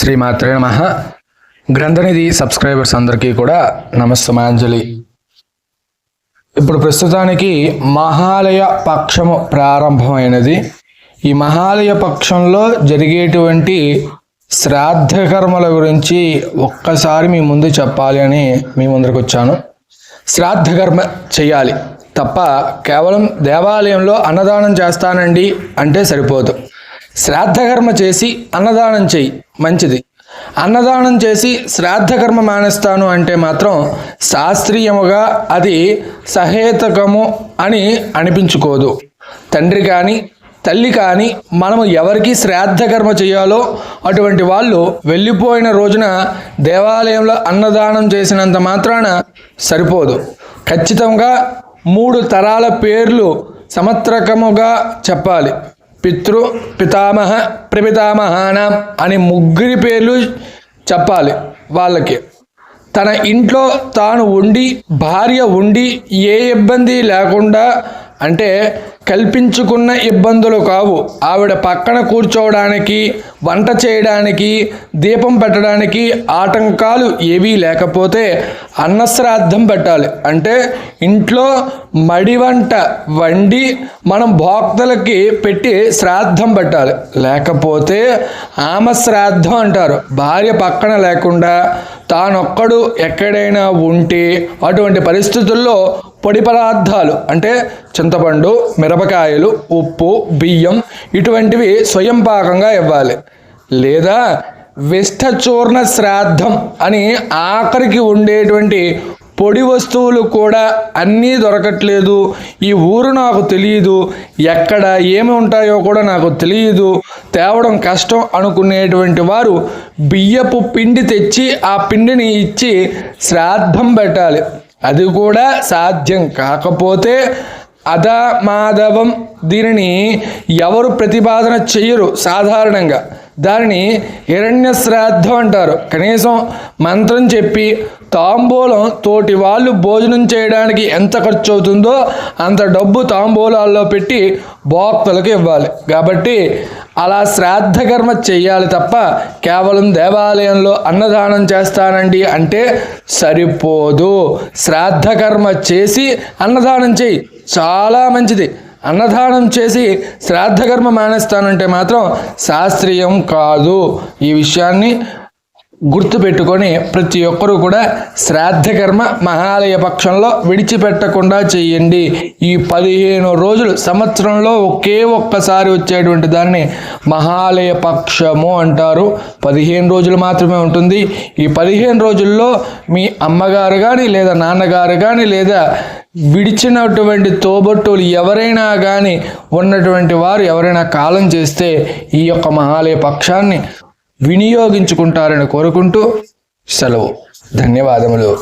శ్రీమాత్రే నమ. గ్రంథనిధి సబ్స్క్రైబర్స్ అందరికీ కూడా నమస్తమాంజలి. ఇప్పుడు ప్రస్తుతానికి మహాలయ పక్షము ప్రారంభమైనది. ఈ మహాలయ పక్షంలో జరిగేటువంటి శ్రాద్ధ కర్మల గురించి ఒక్కసారి మీ ముందు చెప్పాలి అని మీ ముందరకు వచ్చాను. శ్రాద్ధ కర్మ చేయాలి తప్ప కేవలం దేవాలయంలో అన్నదానం చేస్తానండి అంటే సరిపోదు. శ్రాద్ధకర్మ చేసి అన్నదానం చెయ్యి మంచిది. అన్నదానం చేసి శ్రాద్ధకర్మ మానేస్తాను అంటే మాత్రం శాస్త్రీయముగా అది సహేతకము అని అనిపించుకోదు. తండ్రి కానీ తల్లి కానీ మనము ఎవరికి శ్రాద్ధకర్మ చేయాలో అటువంటి వాళ్ళు వెళ్ళిపోయిన రోజున దేవాలయంలో అన్నదానం చేసినంత మాత్రాన సరిపోదు. ఖచ్చితంగా మూడు తరాల పేర్లు సమత్రకముగా చెప్పాలి. పితృ పితామహ ప్రపితామహానం అని ముగ్గురి పేర్లు చెప్పాలి వాళ్ళకి. తన ఇంట్లో తాను ఉండి భార్య ఉండి ఏ ఇబ్బంది లేకుండా అంటే కల్పించుకున్న ఇబ్బందులు కావు. ఆవిడ పక్కన కూర్చోవడానికి వంట చేయడానికి దీపం పెట్టడానికి ఆటంకాలు ఏవీ లేకపోతే అన్నశ్రాద్ధం పెట్టాలి. అంటే ఇంట్లో మడి వంట వండి మనం భోక్తలకి పెట్టి శ్రాద్ధం పెట్టాలి. లేకపోతే ఆమె శ్రాద్ధం అంటారు. భార్య పక్కన లేకుండా తానొక్కడు ఎక్కడైనా ఉంటే అటువంటి పరిస్థితుల్లో పొడి పదార్థాలు అంటే చింతపండు మిరపకాయలు ఉప్పు బియ్యం ఇటువంటివి స్వయం పాకంగా ఇవ్వాలి. లేదా విష్ఠచూర్ణ శ్రాద్ధం అని ఆఖరికి ఉండేటువంటి పొడి వస్తువులు కూడా అన్నీ దొరకట్లేదు. ఈ ఊరు నాకు తెలియదు ఎక్కడ ఏమి ఉంటాయో కూడా నాకు తెలియదు తేవడం కష్టం అనుకునేటువంటి వారు బియ్యపు పిండి తెచ్చి ఆ పిండిని ఇచ్చి శ్రాద్ధం పెట్టాలి. అది కూడా సాధ్యం. కాకపోతే అధమాధవం దీనిని ఎవరు ప్రతిపాదన చెయ్యరు సాధారణంగా. దానిని హిరణ్య శ్రాద్ధం అంటారు. కనీసం మంత్రం చెప్పి తాంబూలం తోటి వాళ్ళు భోజనం చేయడానికి ఎంత ఖర్చు అవుతుందో అంత డబ్బు తాంబూలాల్లో పెట్టి భోక్తలకు ఇవ్వాలి. కాబట్టి అలా శ్రాద్ధకర్మ చెయ్యాలి తప్ప కేవలం దేవాలయంలో అన్నదానం చేస్తానండి అంటే సరిపోదు. శ్రాద్ధకర్మ చేసి అన్నదానం చెయ్యి. చాలా మంచిది. అన్నదానం చేసి శ్రాద్ధకర్మ మానేస్తానంటే మాత్రం శాస్త్రీయం కాదు. ఈ విషయాన్ని గుర్తుపెట్టుకొని ప్రతి ఒక్కరూ కూడా శ్రాద్ధకర్మ మహాలయ పక్షంలో విడిచిపెట్టకుండా చేయండి. ఈ పదిహేను రోజులు సంవత్సరంలో ఒకే ఒక్కసారి వచ్చేటువంటి దాన్ని మహాలయ పక్షము అంటారు. పదిహేను రోజులు మాత్రమే ఉంటుంది. ఈ పదిహేను రోజుల్లో మీ అమ్మగారు కానీ లేదా నాన్నగారు కానీ లేదా విడిచినటువంటి తోబొట్టులు ఎవరైనా కానీ ఉన్నటువంటి వారు ఎవరైనా కాలం చేస్తే ఈ యొక్క మహాలయ పక్షాన్ని వినియోగించుకుంటారని కోరుకుంటూ సెలవు. ధన్యవాదములు.